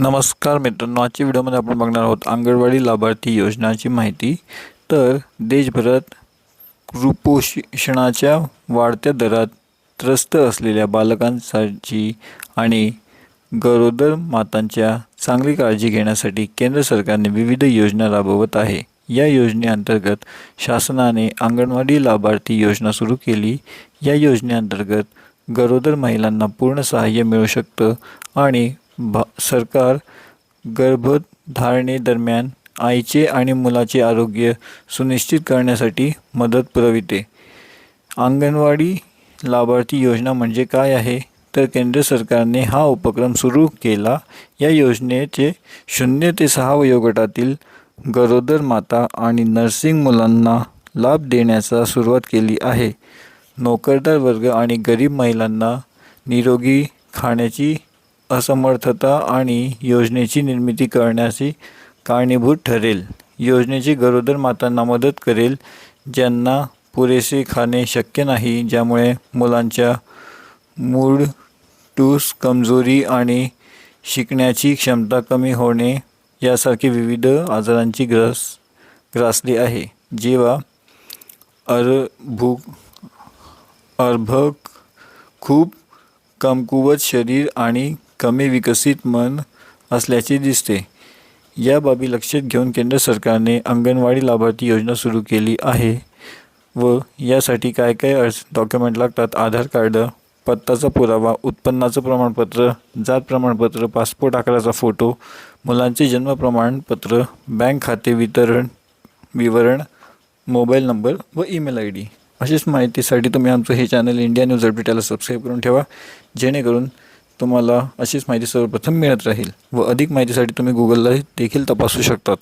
नमस्कार मित्रांनो आजच्या व्हिडिओमध्ये आपण बघणार आहोत अंगणवाडी लाभार्थी योजनाची माहिती. तर देशभरात कुपोषणाच्या वाढत्या दरात त्रस्त असलेल्या बालकांसाठी आणि गरोदर मातांच्या चांगली काळजी घेण्यासाठी केंद्र सरकारने विविध योजना राबवत आहे. या योजनेअंतर्गत शासनाने अंगणवाडी लाभार्थी योजना सुरू केली. या योजनेअंतर्गत गरोदर महिलांना पूर्ण सहाय्य मिळू शकतं आणि भा सरकार गर्भधारणेदरम्यान आईचे आणि मुलाचे आरोग्य सुनिश्चित करण्यासाठी मदत पुरविते. अंगणवाडी लाभार्थी योजना म्हणजे काय आहे? तर केंद्र सरकारने हा उपक्रम सुरू केला. या योजनेचे शून्य ते सहा वयोगटातील गरोदर माता आणि नर्सिंग मुलांना लाभ देण्याचा सुरुवात केली आहे. नोकरदार वर्ग आणि गरीब महिलांना निरोगी खाण्याची असमर्थता आणि योजनेची निर्मिती करण्याची कारणीभूत ठरेल. योजनेची गरोदर मातांना मदत करेल ज्यांना पुरेसे खाणे शक्य नाही ज्यामुळे मुलांच्या मूड टूस कमजोरी आणि शिकण्याची क्षमता कमी होणे यासारखी विविध आजारांची ग्रस ग्रासली आहे. जेव्हा अरभू अर्भक खूप कमकुवत शरीर आणि कमी विकसित मन असल्याचे दिसते. या बाबी लक्षात घेऊन केंद्र सरकारने अंगणवाडी लाभार्थी योजना सुरू केली आहे व यासाठी काय काय अर्ज डॉक्युमेंट लागतात? आधार कार्ड पत्ताचा पुरावा उत्पन्नाचं प्रमाणपत्र जात प्रमाणपत्र पासपोर्ट आकाराचा फोटो मुलांचे जन्म प्रमाणपत्र बँक खाते वितरण विवरण मोबाईल नंबर व ईमेल आय डी. अशीच माहितीसाठी तुम्ही आमचं हे चॅनल इंडिया न्यूज अपडेटला सबस्क्राईब करून ठेवा. जेणेकरून तुम्हाला अशीच माहिती सर्वप्रथम मिळत राहील व अधिक माहितीसाठी तुम्ही गुगलला देखील तपासू शकतात.